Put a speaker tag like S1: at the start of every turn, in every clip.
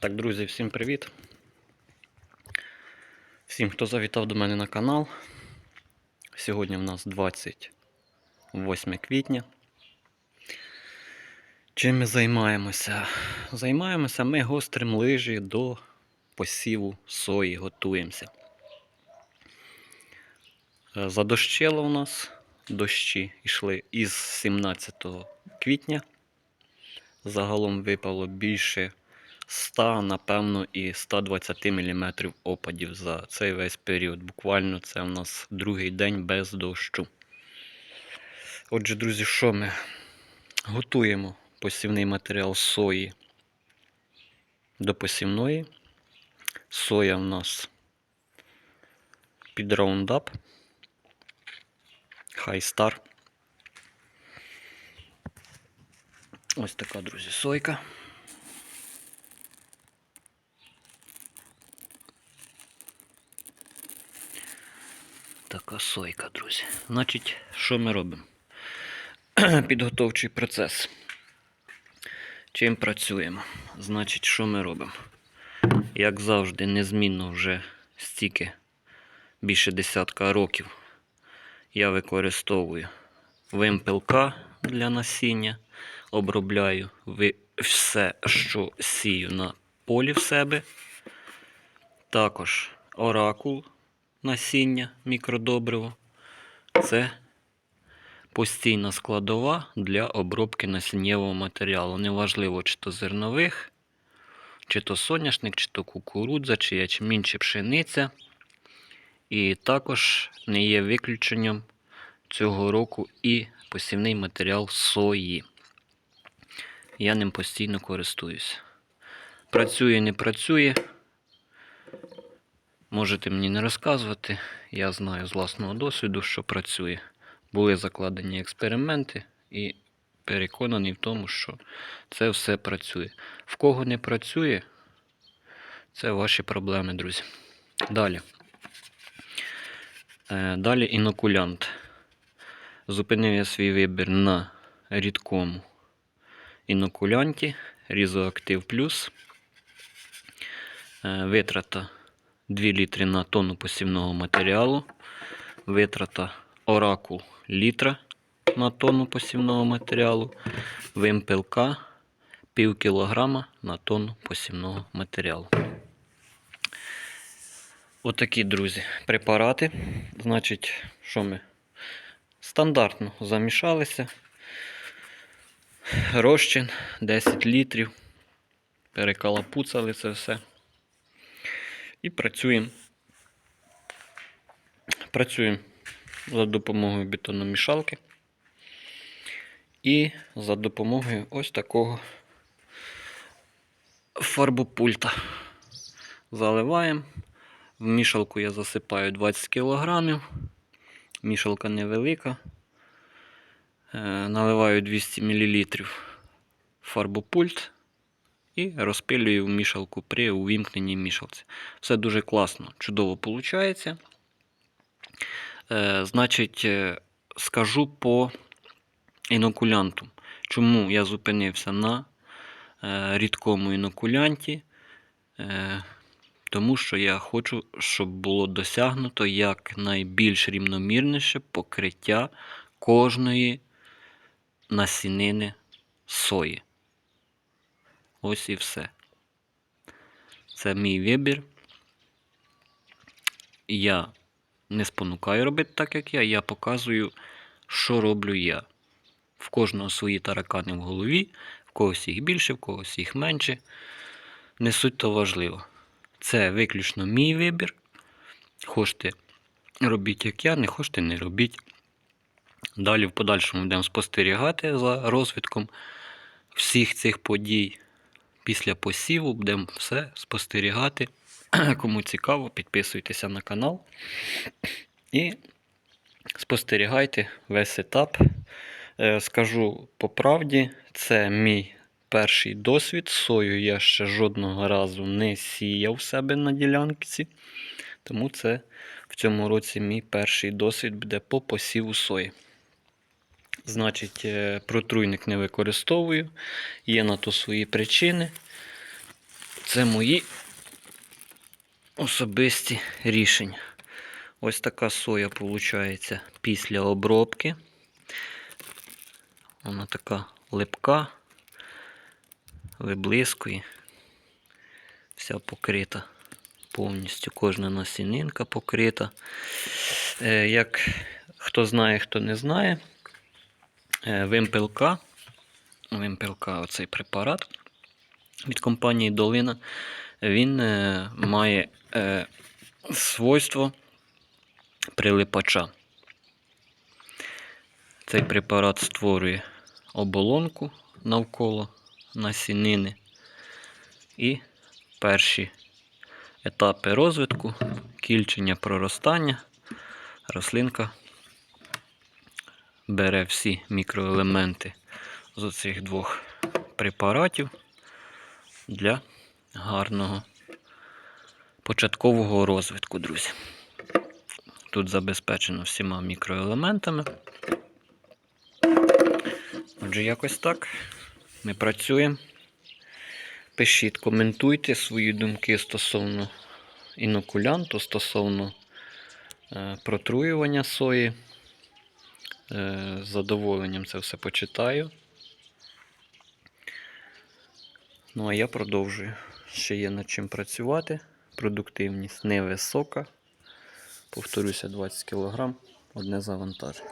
S1: Так, друзі, всім привіт. Всім, хто завітав до мене на канал. Сьогодні в нас 28 квітня. Чим ми займаємося? Займаємося ми гострим лижі до посіву сої, готуємося. Е, Задощило у нас дощі йшли із 17 квітня. Загалом випало більше 100, напевно, і 120 мм опадів за цей весь період. Буквально це у нас другий день без дощу. Отже, друзі, що ми готуємо посівний матеріал сої до посівної. Соя в нас під. High Star. Ось така, друзі, сойка. Така сойка, друзі. Значить, що ми робимо? Підготовчий процес. Чим працюємо? Значить, що ми робимо? Як завжди, незмінно вже стільки більше десятка років я використовую вимпелка для насіння, обробляю все, що сію на полі в себе. Також оракул насіння мікродобриво. Це постійна складова для обробки насіннєвого матеріалу. Неважливо, чи то зернових, чи то соняшник, чи то кукурудза, чи ячмінь, чи пшениця. І також не є виключенням цього року і посівний матеріал сої. Я ним постійно користуюся. Працює, не працює. Можете мені не розказувати. Я знаю з власного досвіду, що працює. Були закладені експерименти і переконаний в тому, що це все працює. В кого не працює, це ваші проблеми, друзі. Далі. Е, Далі інокулянт. Зупинив я свій вибір на рідкому інокулянті Різоактив Плюс. Е, Витрата 2 літри на тонну посівного матеріалу. Витрата оракул літра на тонну посівного матеріалу. Вимпелка пів кілограма на тонну посівного матеріалу. Отакі, друзі, препарати. Значить, що ми стандартно замішалися. Розчин 10 літрів. Перекалапуцали це все. І працюємо. Працюємо за допомогою бетономішалки. І за допомогою ось такого фарбопульта. Заливаємо. В мішалку я засипаю 20 кг. Мішалка невелика. Е, Наливаю 200 мл фарбопульт і розпилюю в мішалку при увімкненій мішалці. Все дуже класно, чудово виходить. Значить, е, скажу по інокулянту. Чому я зупинився на е, рідкому інокулянті? Е, тому що я хочу, щоб було досягнуто якнайбільш рівномірніше покриття кожної насінини сої. Ось і все. Це мій вибір. Я не спонукаю робити так, як я. Я показую, що роблю я. В кожного свої таракани в голові, в когось їх більше, в когось їх менше. Не суть то важливо. Це виключно мій вибір. Хочете робіть, як я, не хочете, не робіть. Далі в подальшому будемо спостерігати за розвитком всіх цих подій. Після посіву будемо все спостерігати. Кому цікаво, підписуйтеся на канал і спостерігайте весь етап. Е, Скажу по правді, це мій перший досвід. Сою я ще жодного разу не сіяв себе на ділянці. Тому це в цьому році мій перший досвід буде по посіву сої. Значить, е, протруйник не використовую. Є на то свої причини. Це мої особисті рішення. Ось така соя виходить після обробки. Вона така липка, виблискує, вся покрита повністю, кожна насінинка покрита. Е, Як хто знає, хто не знає, вимпелка, вимпелка, оцей препарат від компанії Долина, він е, має е, свойство прилипача. Цей препарат створює оболонку навколо насінини і перші етапи розвитку, кільчення проростання, рослинка бере всі мікроелементи з оцих двох препаратів для гарного початкового розвитку, друзі. Тут забезпечено всіма мікроелементами. Отже, якось так. Ми працюємо. Пишіть, коментуйте свої думки стосовно інокулянту, стосовно е, протруювання сої. Е, з задоволенням це все почитаю. Ну, а я продовжую. Ще є над чим працювати. Продуктивність невисока. Повторюся, 20 кг одне завантаження.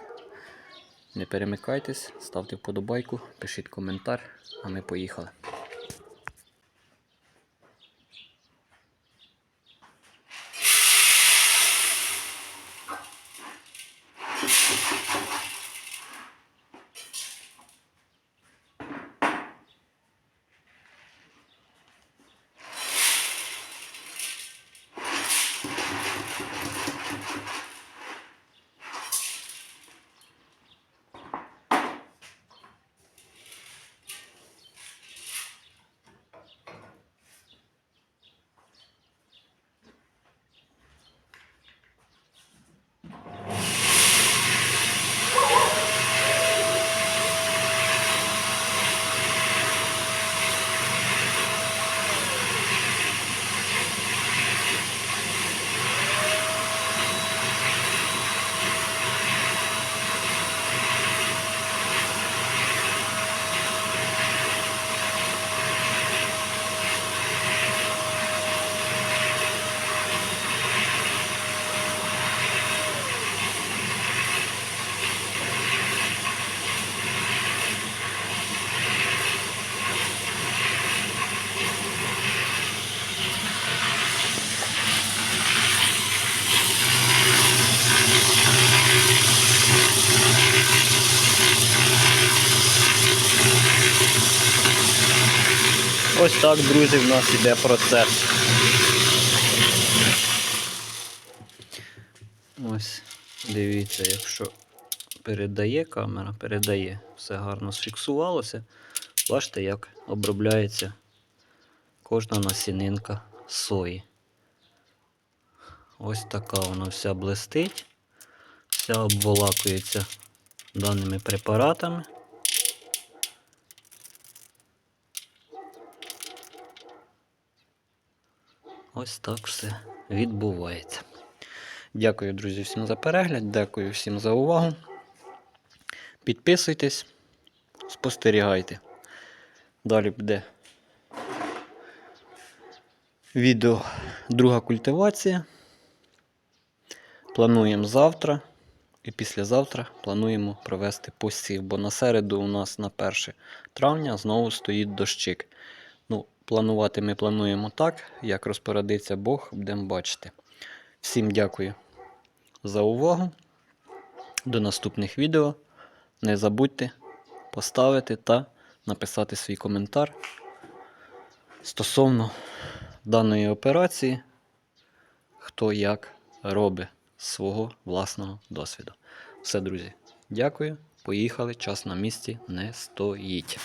S1: Не перемикайтесь, ставте вподобайку, пишіть коментар, а ми поїхали. Ось так, друзі, в нас іде процес. Ось, дивіться, якщо передає камера, передає, все гарно сфіксувалося. Бачите, як обробляється кожна насінинка сої. Ось така вона вся блистить, вся обволакується даними препаратами. Ось так все відбувається. Дякую, друзі, всім за перегляд, дякую всім за увагу. Підписуйтесь, спостерігайте. Далі буде відео друга культивація. Плануємо завтра і післязавтра плануємо провести посів, бо на середу у нас на 1 травня знову стоїть дощик. Ну, планувати ми плануємо так, як розпорядиться Бог, будемо бачити. Всім дякую за увагу. До наступних відео. Не забудьте поставити та написати свій коментар стосовно даної операції, хто як робить свого власного досвіду. Все, друзі, дякую. Поїхали. Час на місці не стоїть.